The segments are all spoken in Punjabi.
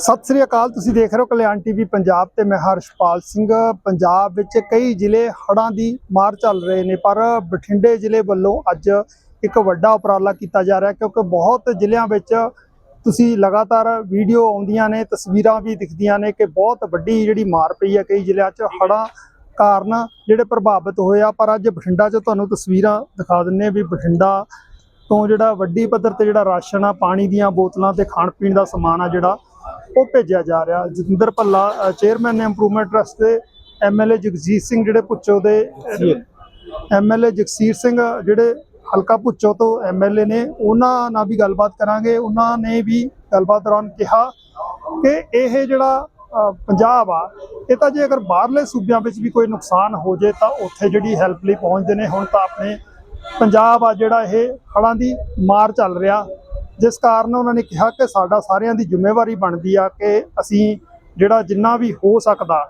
ਸਤਿ ਸ੍ਰੀ ਅਕਾਲ, ਤੁਸੀਂ ਦੇਖ ਰਹੇ ਹੋ ਕਲਿਆਣ ਟੀਵੀ ਪੰਜਾਬ ਤੇ ਮੈਂ ਹਰਸ਼ਪਾਲ ਸਿੰਘ। ਪੰਜਾਬ ਵਿੱਚ ਕਈ ਜ਼ਿਲ੍ਹੇ ਹੜ੍ਹਾਂ ਦੀ ਮਾਰ ਚੱਲ ਰਹੇ ਨੇ, ਪਰ ਬਠਿੰਡੇ ਜ਼ਿਲ੍ਹੇ ਵੱਲੋਂ ਅੱਜ ਇੱਕ ਵੱਡਾ ਉਪਰਾਲਾ ਕੀਤਾ ਜਾ ਰਿਹਾ ਕਿਉਂਕਿ ਬਹੁਤ ਜ਼ਿਲ੍ਹਿਆਂ ਵਿੱਚ ਤੁਸੀਂ ਲਗਾਤਾਰ ਵੀਡੀਓ ਆਉਂਦੀਆਂ ਨੇ, ਤਸਵੀਰਾਂ ਵੀ ਦਿਖਦੀਆਂ ਨੇ ਕਿ ਬਹੁਤ ਵੱਡੀ ਜਿਹੜੀ ਮਾਰ ਪਈ ਹੈ। ਕਈ ਜ਼ਿਲ੍ਹਿਆਂ 'ਚ ਹੜ੍ਹਾਂ ਕਾਰਨ ਜਿਹੜੇ ਪ੍ਰਭਾਵਿਤ ਹੋਏ ਆ, ਪਰ ਅੱਜ ਬਠਿੰਡਾ 'ਚ ਤੁਹਾਨੂੰ ਤਸਵੀਰਾਂ ਦਿਖਾ ਦਿੰਨੇ ਵੀ ਬਠਿੰਡਾ ਤੋਂ ਜਿਹੜਾ ਵੱਡੀ ਪੱਧਰ ਤੇ ਜਿਹੜਾ ਰਾਸ਼ਨ ਆ, ਪਾਣੀ ਦੀਆਂ ਬੋਤਲਾਂ ਤੇ ਖਾਣ ਪੀਣ ਦਾ ਸਮਾਨ ਆ ਜਿਹੜਾ ਉਹ ਭੇਜਿਆ ਜਾ ਰਿਹਾ। ਜਤਿੰਦਰ ਭੱਲਾ ਚੇਅਰਮੈਨ ਨੇ ਇੰਪਰੂਵਮੈਂਟ ਟਰਸਟ ਦੇ M L A Jagjit Singh ਜਿਹੜੇ ਪੁੱਛੋ ਦੇ ਐਮਐਲਏ ਜਗਸੀਰ ਸਿੰਘ ਜਿਹੜੇ ਹਲਕਾ ਪੁੱਚੋ ਤੋਂ ਐਮਐਲਏ ਨੇ, ਉਹਨਾਂ ਨਾਲ ਵੀ ਗੱਲਬਾਤ ਕਰਾਂਗੇ। ਉਹਨਾਂ ਨੇ ਵੀ ਗੱਲਬਾਤ ਦੌਰਾਨ ਕਿਹਾ ਕਿ ਇਹ ਜਿਹੜਾ ਪੰਜਾਬ ਆ, ਇਹ ਤਾਂ ਜੇ ਅਗਰ ਬਾਹਰਲੇ ਸੂਬਿਆਂ ਵਿੱਚ ਵੀ ਕੋਈ ਨੁਕਸਾਨ ਹੋ ਜੇ ਤਾਂ ਉੱਥੇ ਜਿਹੜੀ ਹੈਲਪ ਲਈ ਪਹੁੰਚਦੇ ਨੇ। ਹੁਣ ਤਾਂ ਆਪਣੇ ਪੰਜਾਬ ਆ ਜਿਹੜਾ ਇਹ ਹੜ੍ਹਾਂ ਦੀ ਮਾਰ ਚੱਲ ਰਿਹਾ। ਜਿਸ ਕਾਰਨ ਉਹਨਾਂ ਨੇ ਕਿਹਾ ਕਿ ਸਾਡਾ ਸਾਰਿਆਂ ਦੀ ਜ਼ਿੰਮੇਵਾਰੀ ਬਣਦੀ ਆ ਕਿ ਅਸੀਂ ਜਿਹੜਾ ਜਿੰਨਾ ਵੀ ਹੋ ਸਕਦਾ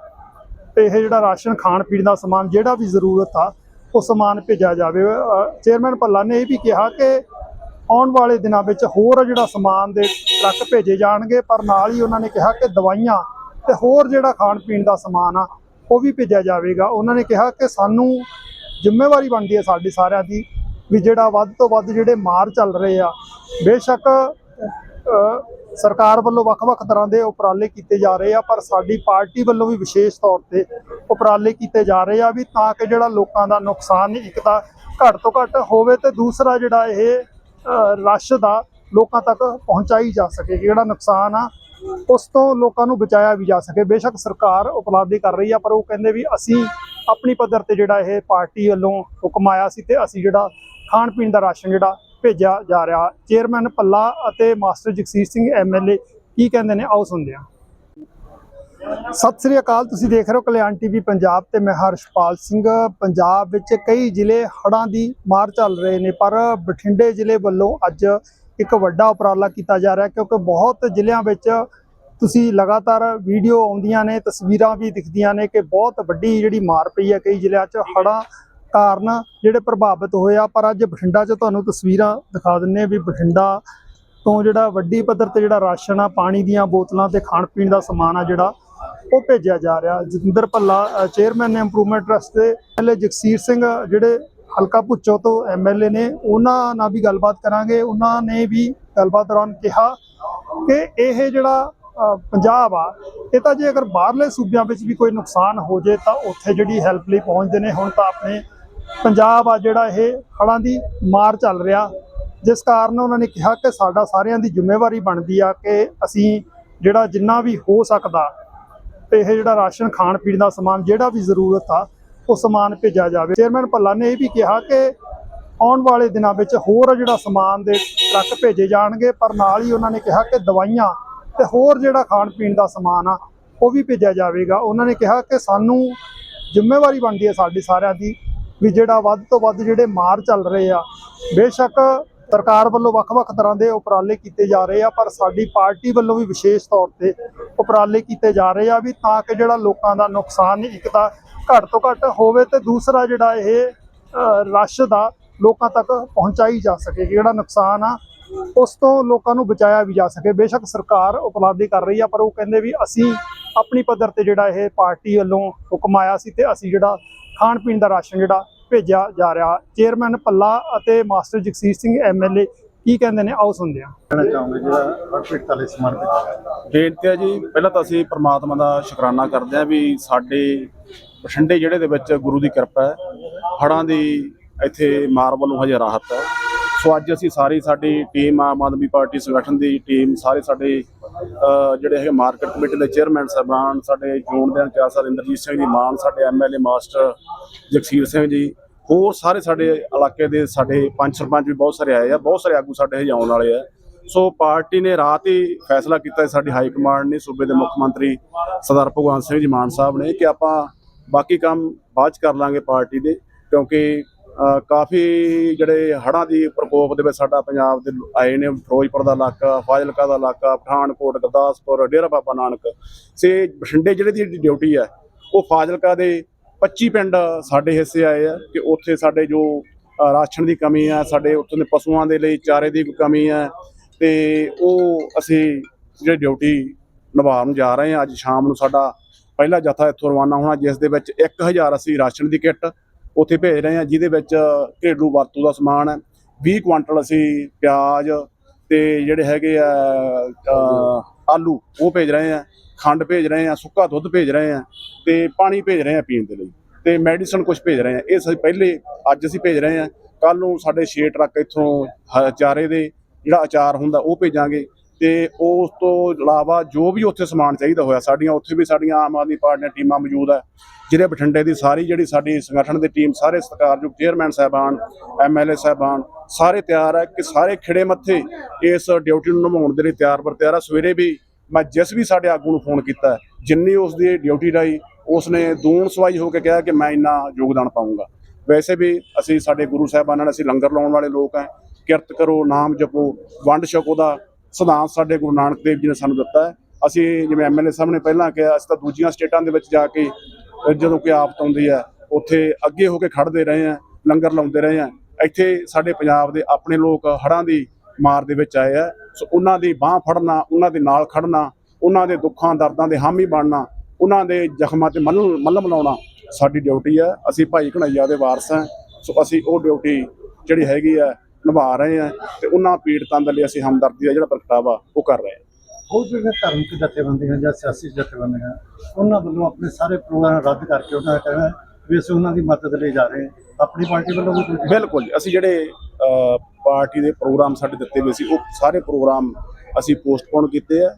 ਤੇ ਇਹ ਜਿਹੜਾ ਰਾਸ਼ਨ ਖਾਣ ਪੀਣ ਦਾ ਸਮਾਨ ਜਿਹੜਾ ਵੀ ਜ਼ਰੂਰਤ ਆ, ਉਹ ਸਮਾਨ ਭੇਜਿਆ ਜਾਵੇ। ਚੇਅਰਮੈਨ ਭੱਲਾ ਨੇ ਇਹ ਵੀ ਕਿਹਾ ਕਿ ਆਉਣ ਵਾਲੇ ਦਿਨਾਂ ਵਿੱਚ ਹੋਰ ਜਿਹੜਾ ਸਮਾਨ ਦੇ ਟਰੱਕ ਭੇਜੇ ਜਾਣਗੇ, ਪਰ ਨਾਲ ਹੀ ਉਹਨਾਂ ਨੇ ਕਿਹਾ ਕਿ ਦਵਾਈਆਂ ਤੇ ਹੋਰ ਜਿਹੜਾ ਖਾਣ ਪੀਣ ਦਾ ਸਮਾਨ ਆ, ਉਹ ਵੀ ਭੇਜਿਆ ਜਾਵੇਗਾ। ਉਹਨਾਂ ਨੇ ਕਿਹਾ ਕਿ ਸਾਨੂੰ ਜ਼ਿੰਮੇਵਾਰੀ ਬਣਦੀ ਹੈ ਸਾਡੀ ਸਾਰਿਆਂ ਦੀ ਵੀ ਜਿਹੜਾ ਵੱਧ ਤੋਂ ਵੱਧ ਜਿਹੜੇ ਮਾਰ ਚੱਲ ਰਹੇ ਆ ਬੇਸ਼ੱਕ ਸਰਕਾਰ ਵੱਲੋਂ ਵੱਖ-ਵੱਖ ਤਰ੍ਹਾਂ ਦੇ ਉਪਰਾਲੇ ਕੀਤੇ ਜਾ ਰਹੇ ਆ ਪਰ ਸਾਡੀ ਪਾਰਟੀ ਵੱਲੋਂ ਵੀ ਵਿਸ਼ੇਸ਼ ਤੌਰ ਤੇ ਉਪਰਾਲੇ ਕੀਤੇ ਜਾ ਰਹੇ ਆ ਵੀ ਤਾਂ ਕਿ ਜਿਹੜਾ ਲੋਕਾਂ ਦਾ ਨੁਕਸਾਨ ਇੱਕ ਤਾਂ ਘੱਟ ਤੋਂ ਘੱਟ ਹੋਵੇ ਤੇ ਦੂਸਰਾ ਜਿਹੜਾ ਇਹ ਅ, ਰਸ਼ ਦਾ ਲੋਕਾਂ ਤੱਕ ਪਹੁੰਚਾਈ ਜਾ ਸਕੇ ਜਿਹੜਾ ਨੁਕਸਾਨ ਆ ਉਸ ਤੋਂ ਲੋਕਾਂ ਨੂੰ ਬਚਾਇਆ ਵੀ ਜਾ ਸਕੇ। ਬੇਸ਼ੱਕ ਸਰਕਾਰ ਉਪਲਬਧੀ ਕਰ ਰਹੀ ਆ ਪਰ ਉਹ ਕਹਿੰਦੇ ਵੀ ਅਸੀਂ ਆਪਣੀ ਪੱਧਰ ਤੇ ਜਿਹੜਾ ਇਹ ਪਾਰਟੀ ਵੱਲੋਂ ਹੁਕਮ ਆਇਆ ਸੀ ਤੇ ਅਸੀਂ ਜਿਹੜਾ ਖਾਣ ਪੀਣ ਦਾ ਰਾਸ਼ਨ ਜਿਹੜਾ ਭੇਜਿਆ ਜਾ ਰਿਹਾ। ਚੇਅਰਮੈਨ ਪੱਲਾ ਅਤੇ master Jagsir Singh M L A ਕੀ ਕਹਿੰਦੇ ਨੇ? ਆਓ ਸੁਣਦੇ ਹਾਂ। ਸਤਿ ਸ੍ਰੀ ਅਕਾਲ, ਤੁਸੀਂ ਦੇਖ ਰਹੇ ਹੋ ਕਲਿਆਣ ਟੀਵੀ ਪੰਜਾਬ ਤੇ ਮੈਂ ਹਰਸ਼ਪਾਲ ਸਿੰਘ। ਪੰਜਾਬ ਵਿੱਚ ਕਈ ਜ਼ਿਲ੍ਹੇ ਹੜ੍ਹਾਂ ਦੀ ਮਾਰ ਚੱਲ ਰਹੇ ਨੇ, ਪਰ ਬਠਿੰਡੇ ਜ਼ਿਲ੍ਹੇ ਵੱਲੋਂ ਅੱਜ ਇੱਕ ਵੱਡਾ ਉਪਰਾਲਾ ਕੀਤਾ ਜਾ ਰਿਹਾ, ਕਿਉਂਕਿ ਬਹੁਤ ਜ਼ਿਲ੍ਹਿਆਂ ਵਿੱਚ ਤੁਸੀਂ ਲਗਾਤਾਰ ਵੀਡੀਓ ਆਉਂਦੀਆਂ ਨੇ, ਤਸਵੀਰਾਂ ਵੀ ਦਿਖਦੀਆਂ ਨੇ ਕਿ ਬਹੁਤ ਵੱਡੀ ਜਿਹੜੀ ਮਾਰ ਪਈ ਹੈ ਕਈ ਜ਼ਿਲ੍ਹਿਆਂ 'ਚ ਹੜ੍ਹਾਂ ਕਾਰਨ ਜਿਹੜੇ ਪ੍ਰਭਾਵਿਤ ਹੋਏ ਆ, ਪਰ ਅੱਜ ਬਠਿੰਡਾ 'ਚ ਤੁਹਾਨੂੰ ਤਸਵੀਰਾਂ ਦਿਖਾ ਦਿੰਨੇ ਵੀ ਬਠਿੰਡਾ ਤੋਂ ਜਿਹੜਾ ਵੱਡੀ ਪੱਧਰ ਤੇ ਜਿਹੜਾ ਰਾਸ਼ਨ ਆ, ਪਾਣੀ ਦੀਆਂ ਬੋਤਲਾਂ ਤੇ ਖਾਣ ਪੀਣ ਦਾ ਸਮਾਨ ਆ ਜਿਹੜਾ ਉਹ ਭੇਜਿਆ ਜਾ ਰਿਹਾ। ਜਤਿੰਦਰ ਭੱਲਾ ਚੇਅਰਮੈਨ ਨੇ ਇੰਪਰੂਵਮੈਂਟ ਟਰਸਟ ਦੇ M L A Jagsir Singh, ਜਿਹੜੇ ਹਲਕਾ ਭੁੱਚੋ ਤੋਂ ਐਮਐਲਏ ਨੇ, ਉਹਨਾਂ ਨਾਲ ਵੀ ਗੱਲਬਾਤ ਕਰਾਂਗੇ। ਉਹਨਾਂ ਨੇ ਵੀ ਗੱਲਬਾਤ ਦੌਰਾਨ ਕਿਹਾ ਕਿ ਇਹ ਜਿਹੜਾ ਪੰਜਾਬ ਆ, ਇਹ ਤਾਂ ਜੇ ਅਗਰ ਬਾਹਰਲੇ ਸੂਬਿਆਂ ਵਿੱਚ ਵੀ ਕੋਈ ਨੁਕਸਾਨ ਹੋ ਜੇ, ਤਾਂ ਉੱਥੇ ਜਿਹੜੀ ਹੈਲਪ ਲਈ ਪਹੁੰਚਦੇ ਨੇ। ਹੁਣ ਤਾਂ ਆਪਣੇ ਪੰਜਾਬ ਆ ਜਿਹੜਾ ਇਹ ਹੜ੍ਹਾਂ ਦੀ ਮਾਰ ਚੱਲ ਰਿਹਾ। ਜਿਸ ਕਾਰਨ ਉਹਨਾਂ ਨੇ ਕਿਹਾ ਕਿ ਸਾਡਾ ਸਾਰਿਆਂ ਦੀ ਜ਼ਿੰਮੇਵਾਰੀ ਬਣਦੀ ਆ ਕਿ ਅਸੀਂ ਜਿਹੜਾ ਜਿੰਨਾ ਵੀ ਹੋ ਸਕਦਾ ਤੇ ਇਹ ਜਿਹੜਾ ਰਾਸ਼ਨ ਖਾਣ ਪੀਣ ਦਾ ਸਮਾਨ ਜਿਹੜਾ ਵੀ ਜ਼ਰੂਰਤ ਆ, ਉਹ ਸਮਾਨ ਭੇਜਿਆ ਜਾਵੇ। ਚੇਅਰਮੈਨ ਭੱਲਾ ਨੇ ਇਹ ਵੀ ਕਿਹਾ ਕਿ ਆਉਣ ਵਾਲੇ ਦਿਨਾਂ ਵਿੱਚ ਹੋਰ ਜਿਹੜਾ ਸਮਾਨ ਦੇ ਟਰੱਕ ਭੇਜੇ ਜਾਣਗੇ, ਪਰ ਨਾਲ ਹੀ ਉਹਨਾਂ ਨੇ ਕਿਹਾ ਕਿ ਦਵਾਈਆਂ ਤੇ ਹੋਰ ਜਿਹੜਾ ਖਾਣ ਪੀਣ ਦਾ ਸਮਾਨ ਆ, ਉਹ ਵੀ ਭੇਜਿਆ ਜਾਵੇਗਾ। ਉਹਨਾਂ ਨੇ ਕਿਹਾ ਕਿ ਸਾਨੂੰ ਜ਼ਿੰਮੇਵਾਰੀ ਬਣਦੀ ਹੈ ਸਾਡੀ ਸਾਰਿਆਂ ਦੀ ਵੀ ਜਿਹੜਾ ਵੱਧ ਤੋਂ ਵੱਧ ਜਿਹੜੇ ਮਾਰ ਚੱਲ ਰਹੇ ਆ, ਬੇਸ਼ੱਕ ਸਰਕਾਰ ਵੱਲੋਂ ਵੱਖ-ਵੱਖ ਤਰ੍ਹਾਂ ਦੇ ਉਪਰਾਲੇ ਕੀਤੇ ਜਾ ਰਹੇ ਆ, ਪਰ ਸਾਡੀ ਪਾਰਟੀ ਵੱਲੋਂ ਵੀ ਵਿਸ਼ੇਸ਼ ਤੌਰ ਤੇ ਉਪਰਾਲੇ ਕੀਤੇ ਜਾ ਰਹੇ ਆ ਵੀ ਤਾਂ ਕਿ ਜਿਹੜਾ ਲੋਕਾਂ ਦਾ ਨੁਕਸਾਨ ਇੱਕ ਤਾਂ ਘੱਟ ਤੋਂ ਘੱਟ ਹੋਵੇ ਤੇ ਦੂਸਰਾ ਜਿਹੜਾ ਇਹ ਰਸ਼ ਦਾ ਲੋਕਾਂ ਤੱਕ ਪਹੁੰਚਾਈ ਜਾ ਸਕੇ ਜਿਹੜਾ ਨੁਕਸਾਨ ਆ, ਉਸ ਤੋਂ ਲੋਕਾਂ ਨੂੰ ਬਚਾਇਆ ਵੀ ਜਾ ਸਕੇ। ਬੇਸ਼ੱਕ ਸਰਕਾਰ ਉਪਲਬਧੀ ਕਰ ਰਹੀ ਆ, ਪਰ ਉਹ ਕਹਿੰਦੇ ਵੀ ਅਸੀਂ ਆਪਣੀ ਪੱਧਰ ਤੇ ਜਿਹੜਾ ਇਹ ਪਾਰਟੀ ਵੱਲੋਂ ਹੁਕਮ ਆਇਆ ਸੀ ਤੇ ਅਸੀਂ ਜਿਹੜਾ ਖਾਣ ਪੀਣ ਦਾ ਰਾਸ਼ਨ ਜਿਹੜਾ ਭੇਜਿਆ ਜਾ ਰਿਹਾ। ਚੇਅਰਮੈਨ ਪੱਲਾ ਅਤੇ master Jagsir Singh M L A ਕੀ ਕਹਿੰਦੇ ਨੇ? ਆਓ ਸੁਣਦੇ ਹਾਂ। ਕਹਿਣਾ ਚਾਹੂੰਗਾ ਜਿਹੜਾ ਹਰਪ੍ਰੀਤ ਤਾਲੇ ਸਮਰਪਿਤ ਹੈ ਬੇਨਤੀ ਹੈ ਜੀ ਪਹਿਲਾਂ ਤਾਂ ਅਸੀਂ ਪ੍ਰਮਾਤਮਾ ਦਾ ਸ਼ੁਕਰਾਨਾ ਕਰਦੇ ਹਾਂ ਵੀ ਸਾਡੇ ਬਠਿੰਡੇ ਜਿਹੜੇ ਦੇ ਵਿੱਚ ਗੁਰੂ ਦੀ ਕਿਰਪਾ ਹੈ। ਹੜ੍ਹਾਂ ਦੀ ਇੱਥੇ ਮਾਰ ਵੱਲੋਂ ਹਜੇ ਰਾਹਤ ਹੈ। ਸੋ ਅੱਜ ਅਸੀਂ ਸਾਰੀ ਸਾਡੀ ਟੀਮ ਆਮ ਆਦਮੀ ਪਾਰਟੀ ਸੰਗਠਨ ਦੀ ਟੀਮ ਸਾਰੇ ਸਾਡੇ ਜਿਹੜੇ ਹੈਗੇ ਮਾਰਕੀਟ ਕਮੇਟੀ ਦੇ ਚੇਅਰਮੈਨ ਸਾਹਿਬਾਨ ਸਾਡੇ ਜੋਨ ਦੇ ਇੰਚਾਰਜ ਸਰ ਇੰਦਰਜੀਤ ਸਿੰਘ ਜੀ, ਮਾਨ ਸਾਡੇ ਐਮਐਲਏ ਮਾਸਟਰ ਜਗਸੀਰ ਸਿੰਘ ਜੀ, ਹੋਰ ਸਾਰੇ ਸਾਡੇ ਇਲਾਕੇ ਦੇ ਸਾਡੇ ਪੰਜ ਸਰਪੰਚ ਵੀ ਬਹੁਤ ਸਾਰੇ ਆਏ ਆ, ਬਹੁਤ ਸਾਰੇ ਆਗੂ ਸਾਡੇ ਹਜੇ ਆਉਣ ਵਾਲੇ ਆ। ਸੋ ਪਾਰਟੀ ਨੇ ਰਾਤ ਹੀ ਫੈਸਲਾ ਕੀਤਾ ਸਾਡੀ ਹਾਈ ਕਮਾਂਡ ਨੇ, ਸੂਬੇ ਦੇ ਮੁੱਖ ਮੰਤਰੀ ਸਰਦਾਰ ਭਗਵੰਤ ਸਿੰਘ ਜੀ, ਮਾਨ ਸਾਹਿਬ ਨੇ ਕਿ ਆਪਾਂ ਬਾਕੀ ਕੰਮ ਬਾਅਦ ਚ ਕਰ ਲਾਂਗੇ ਪਾਰਟੀ ਦੇ, ਕਿਉਂਕਿ ਕਾਫੀ ਜਿਹੜੇ ਹੜ੍ਹਾਂ ਦੀ ਪ੍ਰਕੋਪ ਦੇ ਵਿੱਚ ਸਾਡਾ ਪੰਜਾਬ ਦੇ ਆਏ ਨੇ, ਫਿਰੋਜ਼ਪੁਰ ਦਾ ਇਲਾਕਾ, ਫਾਜ਼ਿਲਕਾ ਦਾ ਇਲਾਕਾ, ਪਠਾਨਕੋਟ, ਗੁਰਦਾਸਪੁਰ, ਡੇਰਾ ਬਾਬਾ ਨਾਨਕ। ਸੇ ਬਠਿੰਡੇ ਜਿਹੜੇ ਦੀ ਡਿਊਟੀ ਹੈ, ਉਹ ਫਾਜ਼ਿਲਕਾ ਦੇ 25 ਪਿੰਡ ਸਾਡੇ ਹਿੱਸੇ ਆਏ ਆ ਕਿ ਉੱਥੇ ਸਾਡੇ ਜੋ ਰਾਸ਼ਨ ਦੀ ਕਮੀ ਆ, ਸਾਡੇ ਉੱਥੋਂ ਦੇ ਪਸ਼ੂਆਂ ਦੇ ਲਈ ਚਾਰੇ ਦੀ ਕਮੀ ਆ ਤੇ ਉਹ ਅਸੀਂ ਜਿਹੜੀ ਡਿਊਟੀ ਨਿਭਾਉਣ ਜਾ ਰਹੇ ਹਾਂ ਅੱਜ ਸ਼ਾਮ ਨੂੰ ਸਾਡਾ ਪਹਿਲਾ ਜਥਾ ਇੱਥੋਂ ਰਵਾਨਾ ਹੋਣਾ, ਜਿਸ ਦੇ ਵਿੱਚ 1000 ਅਸੀਂ ਰਾਸ਼ਨ ਦੀ ਕਿੱਟ ਉੱਥੇ ਭੇਜ ਰਹੇ ਹਾਂ, ਜਿਹਦੇ ਵਿੱਚ ਘਰੇਲੂ ਵਰਤੋਂ ਦਾ ਸਮਾਨ ਹੈ। 20 ਕੁਆਂਟਲ ਅਸੀਂ ਪਿਆਜ਼ ਤੇ ਜਿਹੜੇ ਹੈਗੇ ਆ ਆਲੂ, ਉਹ ਭੇਜ ਰਹੇ ਹਾਂ। ਖੰਡ ਭੇਜ ਰਹੇ ਹਾਂ, ਸੁੱਕਾ ਦੁੱਧ ਭੇਜ ਰਹੇ ਹਾਂ ਤੇ ਪਾਣੀ ਭੇਜ ਰਹੇ ਹਾਂ ਪੀਣ ਦੇ ਲਈ। ਤੇ ਮੈਡੀਸਨ ਕੁਝ ਭੇਜ ਰਹੇ ਹਾਂ। ਇਹ ਅਸੀਂ ਪਹਿਲੇ, ਅੱਜ ਅਸੀਂ ਭੇਜ ਰਹੇ ਹਾਂ। ਕੱਲ ਨੂੰ ਸਾਡੇ 6 ਟਰੱਕ ਇੱਥੋਂ ਚਾਰੇ ਦੇ ਜਿਹੜਾ ਅਚਾਰ ਹੁੰਦਾ, ਉਹ ਭੇਜਾਂਗੇ। ਤੇ ਉਸ ਤੋਂ ਇਲਾਵਾ ਜੋ ਵੀ ਉੱਥੇ ਸਮਾਨ ਚਾਹੀਦਾ ਹੋਇਆ, ਸਾਡੀਆਂ ਉੱਥੇ ਵੀ ਸਾਡੀਆਂ ਆਮ ਆਦਮੀ ਪਾਰਟੀ ਦੀਆਂ ਟੀਮਾਂ ਮੌਜੂਦ ਹੈ ਜਿਹੜੇ ਬਠਿੰਡੇ ਦੀ ਸਾਰੀ ਜਿਹੜੀ ਸਾਡੀ ਸੰਗਠਨ ਦੀ ਟੀਮ, ਸਾਰੇ ਸਤਿਕਾਰਯੋਗ ਚੇਅਰਮੈਨ ਸਾਹਿਬਾਨ ਐਮਐਲਏ ਸਾਹਿਬਾਨ, ਸਾਰੇ ਤਿਆਰ ਹੈ ਕਿ ਸਾਰੇ ਖਿੜੇ ਮੱਥੇ ਇਸ ਡਿਊਟੀ ਨੂੰ ਨਿਭਾਉਣ ਦੇ ਲਈ ਤਿਆਰ ਬਰ ਤਿਆਰ ਹੈ ਸਵੇਰੇ ਵੀ ਮੈਂ ਜਿਸ ਵੀ ਸਾਡੇ ਆਗੂ ਨੂੰ ਫੋਨ ਕੀਤਾ, ਜਿੰਨੀ ਉਸ ਦੀ ਡਿਊਟੀ ਰਹੀ, ਉਸਨੇ ਦੂਣ ਸਵਾਈ ਹੋ ਕੇ ਕਿਹਾ ਕਿ ਮੈਂ ਇੰਨਾ ਯੋਗਦਾਨ ਪਾਉਂਗਾ ਵੈਸੇ ਵੀ ਅਸੀਂ ਸਾਡੇ ਗੁਰੂ ਸਾਹਿਬਾਨਾਂ ਨਾਲ ਅਸੀਂ ਲੰਗਰ ਲਾਉਣ ਵਾਲੇ ਲੋਕ ਹਾਂ ਕਿਰਤ ਕਰੋ, ਨਾਮ ਜਪੋ, ਵੰਡ ਛਕੋ ਦਾ ਸਿਧਾਂਤ ਸਾਡੇ ਗੁਰੂ ਨਾਨਕ ਦੇਵ ਜੀ ਨੇ ਸਾਨੂੰ ਦਿੱਤਾ ਹੈ। ਅਸੀਂ ਜਿਵੇਂ ਐਮਐਲਏ ਸਾਹਿਬ ਨੇ ਪਹਿਲਾਂ ਕਿਹਾ, ਅਸੀਂ ਤਾਂ ਦੂਜੀਆਂ ਸਟੇਟਾਂ ਦੇ ਵਿੱਚ ਜਾ ਕੇ ਜਦੋਂ ਕੋਈ ਆਫਤ ਆਉਂਦੀ ਹੈ, ਉੱਥੇ ਅੱਗੇ ਹੋ ਕੇ ਖੜਦੇ ਰਹੇ ਆ ਲੰਗਰ ਲਾਉਂਦੇ ਰਹੇ ਆ ਇੱਥੇ ਸਾਡੇ ਪੰਜਾਬ ਦੇ ਆਪਣੇ ਲੋਕ ਹੜ੍ਹਾਂ ਦੀ ਮਾਰ ਦੇ ਵਿੱਚ ਆਏ ਆ। ਸੋ ਉਹਨਾਂ ਦੀ ਬਾਹ ਫੜਨਾ, ਉਹਨਾਂ ਦੇ ਨਾਲ ਖੜਨਾ ਉਹਨਾਂ ਦੇ ਦੁੱਖਾਂ, ਦਰਦਾਂ ਦੇ ਹਾਮੀ ਬਣਨਾ, ਉਹਨਾਂ ਦੇ ਜ਼ਖਮਾਂ ਤੇ ਮੱਲਮ ਮੱਲਮ ਲਾਉਣਾ ਸਾਡੀ ਡਿਊਟੀ ਹੈ। ਅਸੀਂ ਭਾਈ ਕਨਈਆ ਦੇ ਵਾਰਸ ਹਾਂ। ਸੋ ਅਸੀਂ ਉਹ ਡਿਊਟੀ ਜਿਹੜੀ ਹੈਗੀ ਹੈ ਨਿਭਾ ਰਹੇ ਹਾਂ ਤੇ ਉਹਨਾਂ ਪੀੜਤਾਂ ਦੇ ਲਈ ਅਸੀਂ ਹਮਦਰਦੀ ਦਾ ਜਿਹੜਾ ਪ੍ਰਗਟਾਵਾ ਉਹ ਕਰ ਰਹੇ ਹਾਂ ਉਹ ਜਿਹੜੇ ਧਾਰਮਿਕ ਜਥੇਬੰਦੀਆਂ ਜਾਂ ਸਿਆਸੀ ਜਥੇਬੰਦੀਆਂ ਉਹਨਾਂ ਵੱਲੋਂ ਆਪਣੇ ਸਾਰੇ ਪ੍ਰੋਗਰਾਮ ਰੱਦ ਕਰਕੇ ਉਹਨਾਂ ਦਾ ਕਹਿਣਾ ਵੀ ਅਸੀਂ ਉਹਨਾਂ ਦੀ ਮਦਦ ਲਈ ਜਾ ਰਹੇ ਹਾਂ। ਆਪਣੀ ਪਾਰਟੀ ਵੱਲੋਂ ਵੀ ਬਿਲਕੁਲ। ਅਸੀਂ ਜਿਹੜੇ ਪਾਰਟੀ ਦੇ ਪ੍ਰੋਗਰਾਮ ਸਾਡੇ ਦਿੱਤੇ ਹੋਏ ਸੀ ਉਹ ਸਾਰੇ ਪ੍ਰੋਗਰਾਮ ਅਸੀਂ ਪੋਸਟਪੋਨ ਕੀਤੇ ਆ।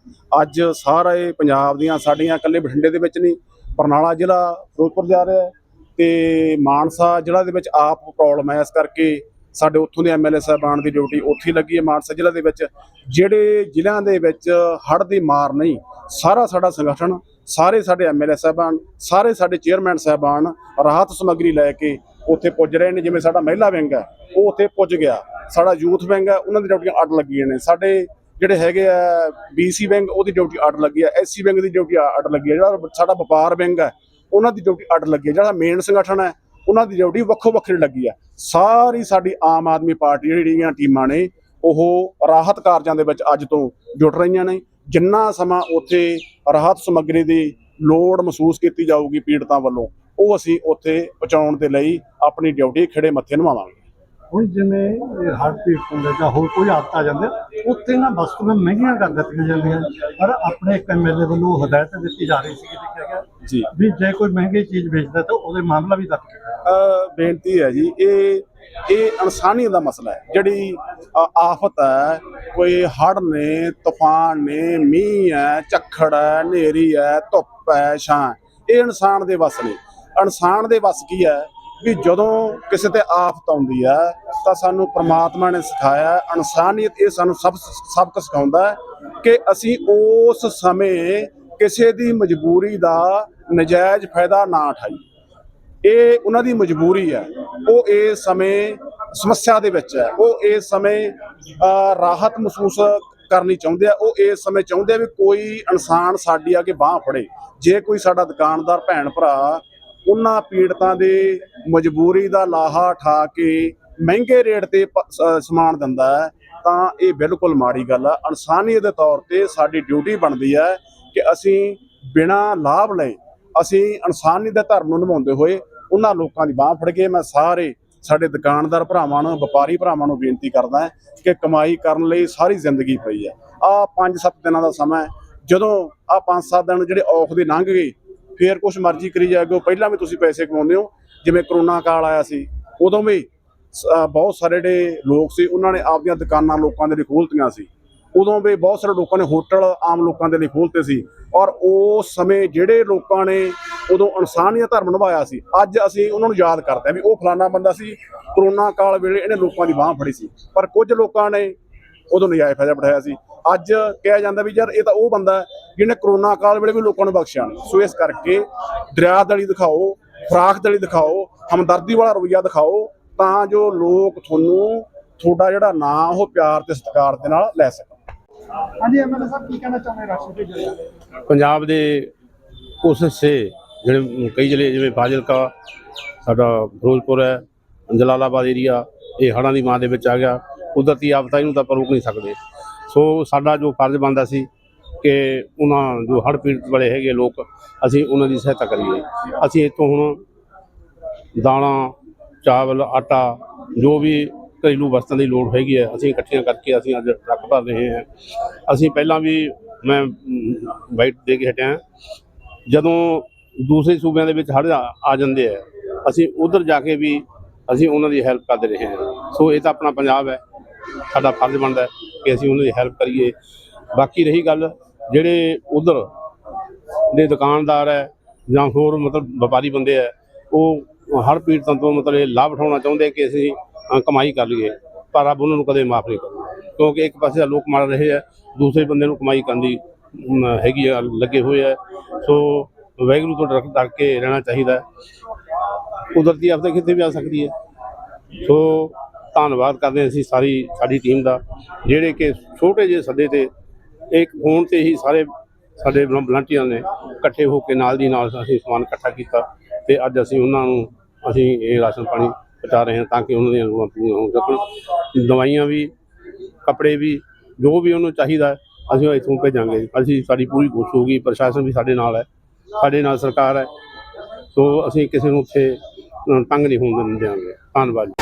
ਅੱਜ ਸਾਰੇ ਪੰਜਾਬ ਦੀਆਂ ਸਾਡੀਆਂ ਇਕੱਲੇ ਬਠਿੰਡੇ ਦੇ ਵਿੱਚ ਨਹੀਂ ਬਰਨਾਲਾ ਜ਼ਿਲ੍ਹਾ ਫਿਰੋਜ਼ਪੁਰ ਜਾ ਰਿਹਾ ਤੇ ਮਾਨਸਾ ਜ਼ਿਲ੍ਹਾ ਦੇ ਵਿੱਚ ਆਪ ਪ੍ਰੋਬਲਮ ਹੈ। ਇਸ ਕਰਕੇ ਸਾਡੇ ਉੱਥੋਂ ਦੇ ਐਮਐਲਏ ਸਾਹਿਬਾਨ ਦੀ ਡਿਊਟੀ ਉੱਥੇ ਹੀ ਲੱਗੀ ਹੈ ਮਾਨਸਾ ਜ਼ਿਲ੍ਹਾ ਦੇ ਵਿੱਚ, ਜਿਹੜੇ ਜ਼ਿਲ੍ਹਿਆਂ ਦੇ ਵਿੱਚ ਹੜ੍ਹ ਦੀ ਮਾਰ ਨਹੀਂ, ਸਾਰਾ ਸਾਡਾ ਸੰਗਠਨ, ਸਾਰੇ ਸਾਡੇ ਐਮਐਲਏ ਸਾਹਿਬਾਨ, ਸਾਰੇ ਸਾਡੇ ਚੇਅਰਮੈਨ ਸਾਹਿਬਾਨ ਰਾਹਤ ਸਮੱਗਰੀ ਲੈ ਕੇ ਉੱਥੇ ਪੁੱਜ ਰਹੇ ਨੇ, ਜਿਵੇਂ ਸਾਡਾ ਮਹਿਲਾ ਵਿੰਗ ਹੈ, ਉਹ ਉੱਥੇ ਪੁੱਜ ਗਿਆ। ਸਾਡਾ ਯੂਥ ਵਿੰਗ ਹੈ, ਉਹਨਾਂ ਦੀ ਡਿਊਟੀਆਂ ਅੱਡ ਲੱਗੀਆਂ ਨੇ। ਸਾਡੇ ਜਿਹੜੇ ਹੈਗੇ ਆ ਬੀਸੀ ਵਿੰਗ, ਉਹਦੀ ਡਿਊਟੀ ਅੱਡ ਲੱਗੀ ਹੈ। ਐਸਸੀ ਵਿੰਗ ਦੀ ਡਿਊਟੀ ਅੱਡ ਲੱਗੀ ਹੈ। ਜਿਹੜਾ ਸਾਡਾ ਵਪਾਰ ਵਿੰਗ ਹੈ, ਉਹਨਾਂ ਦੀ ਡਿਊਟੀ ਅੱਡ ਲੱਗੀ ਹੈ। ਜਿਹੜਾ ਮੇਨ ਸੰਗਠਨ ਹੈ ਉਹਨਾਂ ਦੀ ਡਿਊਟੀ ਵੱਖੋ ਵੱਖਰੀ ਲੱਗੀ ਆ। ਸਾਰੀ ਸਾਡੀ ਆਮ ਆਦਮੀ ਪਾਰਟੀ ਜਿਹੜੀਆਂ ਟੀਮਾਂ ਨੇ, ਉਹ ਰਾਹਤ ਕਾਰਜਾਂ ਦੇ ਵਿੱਚ ਅੱਜ ਤੋਂ ਜੁੜ ਰਹੀਆਂ ਨੇ। ਜਿੰਨਾ ਸਮਾਂ ਉੱਥੇ ਰਾਹਤ ਸਮੱਗਰੀ ਦੀ ਲੋੜ ਮਹਿਸੂਸ ਕੀਤੀ ਜਾਊਗੀ ਪੀੜਤਾਂ ਵੱਲੋਂ, ਉਹ ਅਸੀਂ ਉੱਥੇ ਪਹੁੰਚਾਉਣ ਦੇ ਲਈ ਆਪਣੀ ਡਿਊਟੀ ਖਿਹੜੇ ਮੱਥੇ ਨਿਭਾਵਾਂਗੇ। ਹੁਣ ਜਿਵੇਂ ਇਹ ਪੀੜਤ ਹੁੰਦਾ ਜਾਂ ਹੋਰ ਕੋਈ ਆਫਤ ਆ ਜਾਂਦੇ ਉੱਥੇ ਨਾ ਵਸਤੂਆਂ ਮਹਿੰਗੀਆਂ ਕਰ ਦਿੱਤੀਆਂ ਜਾਂਦੀਆਂ। ਪਰ ਆਪਣੇ ਇੱਕ ਐਮਐਲਏ ਵੱਲੋਂ ਹਦਾਇਤ ਦਿੱਤੀ ਜਾ ਰਹੀ ਸੀ ਕਿ ਦੇਖਿਆ ਗਿਆ ਜੀ। ਵੀ ਜੇ ਕੋਈ ਮਹਿੰਗੀ ਚੀਜ਼ ਵੇਚਦਾ ਤਾਂ ਉਹਦੇ ਮਾਮਲਾ ਵੀ ਦਰਜ ਕੀਤਾ ਬੇਨਤੀ ਹੈ ਜੀ ਇਹ ਇਹ ਇਨਸਾਨੀਅਤ ਦਾ ਮਸਲਾ ਹੈ। ਜਿਹੜੀ ਆਫਤ ਹੈ ਕੋਈ ਹੜ੍ਹ ਨੇ ਤੂਫਾਨ ਨੇ ਮੀਂਹ ਹੈ ਝੱਖੜ ਹੈ ਹਨੇਰੀ ਹੈ ਧੁੱਪ ਹੈ ਛਾਂ। ਇਹ ਇਨਸਾਨ ਦੇ ਵੱਸ ਨੇ। ਇਨਸਾਨ ਦੇ ਵੱਸ ਕੀ ਹੈ? ਵੀ ਜਦੋਂ ਕਿਸੇ ਤੇ ਆਫਤ ਆਉਂਦੀ ਹੈ, ਤਾਂ ਸਾਨੂੰ ਪ੍ਰਮਾਤਮਾ ਨੇ ਸਿਖਾਇਆ, ਇਨਸਾਨੀਅਤ ਇਹ ਸਾਨੂੰ ਸਭ ਸਬਕ ਸਿਖਾਉਂਦਾ ਕਿ ਅਸੀਂ ਉਸ ਸਮੇਂ ਕਿਸੇ ਦੀ ਮਜਬੂਰੀ ਦਾ ਨਜਾਇਜ਼ ਫਾਇਦਾ ਨਾ ਉਠਾਈਏ। ਇਹ ਉਹਨਾਂ ਦੀ ਮਜਬੂਰੀ ਹੈ। ਉਹ ਇਸ ਸਮੇਂ ਸਮੱਸਿਆ ਦੇ ਵਿੱਚ ਹੈ। ਉਹ ਇਸ ਸਮੇਂ ਰਾਹਤ ਮਹਿਸੂਸ ਕਰਨੀ ਚਾਹੁੰਦੇ ਆ। ਉਹ ਇਸ ਸਮੇਂ ਚਾਹੁੰਦੇ ਆ ਵੀ ਕੋਈ ਇਨਸਾਨ ਸਾਡੀ ਆ ਕੇ ਬਾਹ ਫੜੇ। ਜੇ ਕੋਈ ਸਾਡਾ ਦੁਕਾਨਦਾਰ ਭੈਣ ਭਰਾ ਉਹਨਾਂ ਪੀੜਤਾਂ ਦੇ ਮਜਬੂਰੀ ਦਾ ਲਾਹਾ ਉਠਾ ਕੇ ਮਹਿੰਗੇ ਰੇਟ ਤੇ ਪ- ਸਮਾਨ ਦਿੰਦਾ ਹੈ, ਤਾਂ ਇਹ ਬਿਲਕੁਲ ਮਾੜੀ ਗੱਲ ਆ। ਇਨਸਾਨੀਅਤ ਦੇ ਤੌਰ ਤੇ ਸਾਡੀ ਡਿਊਟੀ ਬਣਦੀ ਹੈ ਕਿ ਅਸੀਂ ਬਿਨਾਂ ਲਾਭ ਲਏ, ਅਸੀਂ ਇਨਸਾਨੀਅਤ ਦੇ ਧਰਮ ਨੂੰ ਨਿਭਾਉਂਦੇ ਹੋਏ ਉਹਨਾਂ ਲੋਕਾਂ ਦੀ ਬਾਹ ਫੜ ਕੇ ਮੈਂ ਸਾਰੇ ਸਾਡੇ ਦੁਕਾਨਦਾਰ ਭਰਾਵਾਂ ਨੂੰ, ਵਪਾਰੀ ਭਰਾਵਾਂ ਨੂੰ ਬੇਨਤੀ ਕਰਦਾ ਕਿ ਕਮਾਈ ਕਰਨ ਲਈ ਸਾਰੀ ਜ਼ਿੰਦਗੀ ਪਈ ਹੈ। ਆ 5-7 ਦਿਨਾਂ ਦਾ ਸਮਾਂ ਜਦੋਂ ਆ 5-7 ਦਿਨ ਜਿਹੜੇ ਔਖ ਦੇ ਲੰਘ ਗਏ ਫੇਰ ਕੁਛ ਮਰਜ਼ੀ ਕਰੀ ਜਾਗੋ ਪਹਿਲਾਂ ਵੀ ਤੁਸੀਂ ਪੈਸੇ ਕਮਾਉਂਦੇ ਹੋ, ਜਿਵੇਂ ਕਰੋਨਾ ਕਾਲ ਆਇਆ ਸੀ, ਉਦੋਂ ਵੀ ਸ- ਬਹੁਤ ਸਾਰੇ ਜਿਹੜੇ ਲੋਕ ਸੀ, ਉਹਨਾਂ ਨੇ ਆਪਦੀਆਂ ਦੁਕਾਨਾਂ ਲੋਕਾਂ ਦੇ ਲਈ ਖੋਲ੍ਹਤੀਆਂ ਸੀ। ਉਦੋਂ ਵੀ ਬਹੁਤ ਸਾਰੇ ਲੋਕਾਂ ਨੇ ਹੋਟਲ ਆਮ ਲੋਕਾਂ ਦੇ ਲਈ ਖੋਲ੍ਹਤੇ ਸੀ। ਔਰ ਉਸ ਸਮੇਂ ਜਿਹੜੇ ਲੋਕਾਂ ਨੇ ਉਦੋਂ ਇਨਸਾਨੀਅਤ ਧਰਮ ਨਿਭਾਇਆ ਸੀ, ਅੱਜ ਅਸੀਂ ਉਹਨਾਂ ਨੂੰ ਯਾਦ ਕਰਦੇ ਹਾਂ ਵੀ ਉਹ ਫਲਾਣਾ ਬੰਦਾ ਸੀ, ਕਰੋਨਾ ਕਾਲ ਵੇਲੇ ਇਹਨੇ ਲੋਕਾਂ ਦੀ ਬਾਹ ਫੜੀ ਸੀ। ਪਰ ਕੁਝ ਲੋਕਾਂ ਨੇ ਉਦੋਂ ਨਜਾਇਜ਼ ਫਾਇਦਾ ਉਠਾਇਆ ਸੀ। ਅੱਜ ਕਿਹਾ ਜਾਂਦਾ ਵੀ ਯਾਰ ਇਹ ਤਾਂ ਉਹ ਬੰਦਾ ਹੈ ਜਿਹਨੇ ਕਰੋਨਾ ਕਾਲ ਵੇਲੇ ਵੀ ਲੋਕਾਂ ਨੂੰ ਬਖਸ਼ਿਆ। ਸੋ ਇਸ ਕਰਕੇ ਦਰਿਆਦਲੀ ਦਿਖਾਓ ਫਰਾਖਦਲੀ ਦਿਖਾਓ ਹਮਦਰਦੀ ਵਾਲਾ ਰਵੱਈਆ ਦਿਖਾਓ ਤਾਂ ਜੋ ਲੋਕ ਤੁਹਾਨੂੰ ਤੁਹਾਡਾ ਜਿਹੜਾ ਨਾਂ ਉਹ ਪਿਆਰ ਤੇ ਸਤਿਕਾਰ ਦੇ ਨਾਲ ਲੈ ਸਕਣ। ਹਾਂਜੀ ਐਮਐਲਏ ਸਾਹਿਬ ਕੀ ਕਹਿਣਾ ਚਾਹੁੰਦੇ ਭੇਜਣ ਬਾਰੇ ਪੰਜਾਬ ਦੇ ਉਸ ਹਿੱਸੇ ਜਿਹੜੇ ਕਈ ਜ਼ਿਲ੍ਹੇ ਜਿਵੇਂ ਫਾਜ਼ਿਲਕਾ ਸਾਡਾ ਫਿਰੋਜ਼ਪੁਰ ਹੈ ਜਲਾਲਾਬਾਦ ਏਰੀਆ ਇਹ ਹੜ੍ਹਾਂ ਦੀ ਮਾਰ ਦੇ ਵਿੱਚ ਆ ਗਿਆ। ਕੁਦਰਤੀ ਆਫਤਾਂ ਇਹਨੂੰ ਤਾਂ ਆਪਾਂ ਰੋਕ ਨਹੀਂ ਸਕਦੇ। ਸੋ ਸਾਡਾ ਜੋ ਫਰਜ਼ ਬਣਦਾ ਸੀ ਕਿ ਉਹਨਾਂ ਜੋ ਹੜ੍ਹ ਪੀੜਤ ਵਾਲੇ ਹੈਗੇ ਲੋਕ, ਅਸੀਂ ਉਹਨਾਂ ਦੀ ਸਹਾਇਤਾ ਕਰੀਏ। ਅਸੀਂ ਇੱਥੋਂ ਹੁਣ ਦਾਣਾ ਚਾਵਲ, ਆਟਾ, ਜੋ ਵੀ ਘਰੇਲੂ ਵਸਤਾਂ ਦੀ ਲੋੜ ਹੈਗੀ ਹੈ, ਅਸੀਂ ਇਕੱਠੀਆਂ ਕਰਕੇ ਅਸੀਂ ਅੱਜ ਟਰੱਕ ਭਰ ਰਹੇ ਹਾਂ। ਅਸੀਂ ਪਹਿਲਾਂ ਵੀ ਮੈਂ ਵਾਈਟ ਦੇ ਕੇ ਹਟਿਆ। ਜਦੋਂ ਦੂਸਰੇ ਸੂਬਿਆਂ ਦੇ ਵਿੱਚ ਹੜ੍ਹ ਆ ਆ ਜਾਂਦੇ ਆ, ਅਸੀਂ ਉਧਰ ਜਾ ਕੇ ਵੀ ਅਸੀਂ ਉਹਨਾਂ ਦੀ ਹੈਲਪ ਕਰਦੇ ਰਹੇ ਹਾਂ। ਸੋ ਇਹ ਤਾਂ ਆਪਣਾ ਪੰਜਾਬ ਹੈ। ਸਾਡਾ ਫਰਜ਼ ਬਣਦਾ ਕਿ ਅਸੀਂ ਉਹਨਾਂ ਦੀ ਹੈਲਪ ਕਰੀਏ। ਬਾਕੀ ਰਹੀ ਗੱਲ ਜਿਹੜੇ ਉਧਰ ਦੇ ਦੁਕਾਨਦਾਰ ਹੈ ਜਾਂ ਹੋਰ ਮਤਲਬ ਵਪਾਰੀ ਬੰਦੇ ਹੈ, ਉਹ ਹਰ ਪੀੜਤਾਂ ਤੋਂ ਮਤਲਬ ਇਹ ਲਾਭ ਉਠਾਉਣਾ ਚਾਹੁੰਦੇ ਕਿ ਅਸੀਂ ਕਮਾਈ ਕਰ ਲਈਏ। ਪਰ ਰੱਬ ਉਹਨਾਂ ਨੂੰ ਕਦੇ ਮਾਫ ਨਹੀਂ ਕਰੂਗਾ ਕਿਉਂਕਿ ਇੱਕ ਪਾਸੇ ਤਾਂ ਲੋਕ ਮਾਰ ਰਹੇ ਆ ਦੂਸਰੇ ਬੰਦੇ ਨੂੰ ਕਮਾਈ ਕਰਨ ਦੀ ਹੈਗੀ ਆ, ਲੱਗੇ ਹੋਏ ਆ ਸੋ ਵੈਗਰੂ ਤੋਂ ਡਰ ਡਰ ਕੇ ਰਹਿਣਾ ਚਾਹੀਦਾ ਕੁਦਰਤੀ ਆਫਤ ਕਿਤੇ ਵੀ ਆ ਸਕਦੀ ਹੈ। ਸੋ ਧੰਨਵਾਦ ਕਰਦੇ ਹਾਂ ਅਸੀਂ ਸਾਰੀ ਸਾਡੀ ਟੀਮ ਦਾ, ਜਿਹੜੇ ਕਿ ਛੋਟੇ ਜਿਹੇ ਸੱਦੇ ਤੇ ਇੱਕ ਫੋਨ ਤੇ ਹੀ ਸਾਰੇ ਸਾਡੇ ਵਲੰਟੀਅਰ ਨੇ ਇਕੱਠੇ ਹੋ ਕੇ ਨਾਲ ਦੀ ਨਾਲ ਅਸੀਂ ਸਮਾਨ ਇਕੱਠਾ ਕੀਤਾ ਤੇ ਅੱਜ ਅਸੀਂ ਉਹਨਾਂ ਨੂੰ, ਅਸੀਂ ਇਹ ਰਾਸ਼ਨ ਪਾਣੀ ਪਹੁੰਚਾ ਰਹੇ ਹਾਂ ਤਾਂ ਕਿ ਉਹਨਾਂ ਦੀਆਂ ਲੋੜਾਂ ਪੂਰੀਆਂ ਹੋ ਸਕਣ ਦਵਾਈਆਂ ਵੀ, ਕੱਪੜੇ ਵੀ, ਜੋ ਵੀ ਉਹਨੂੰ ਚਾਹੀਦਾ ਅਸੀਂ ਉਹ ਇੱਥੋਂ ਭੇਜਾਂਗੇ। ਅਸੀਂ ਸਾਡੀ ਪੂਰੀ ਕੋਸ਼ਿਸ਼ ਹੋਊਗੀ, ਪ੍ਰਸ਼ਾਸਨ ਵੀ ਸਾਡੇ ਨਾਲ ਹੈ, ਸਾਡੇ ਨਾਲ ਸਰਕਾਰ ਹੈ, ਸੋ ਅਸੀਂ ਕਿਸੇ ਨੂੰ ਉੱਥੇ ਤੰਗ ਨਹੀਂ ਹੋਣ ਦਿੰਦੇ ਧੰਨਵਾਦ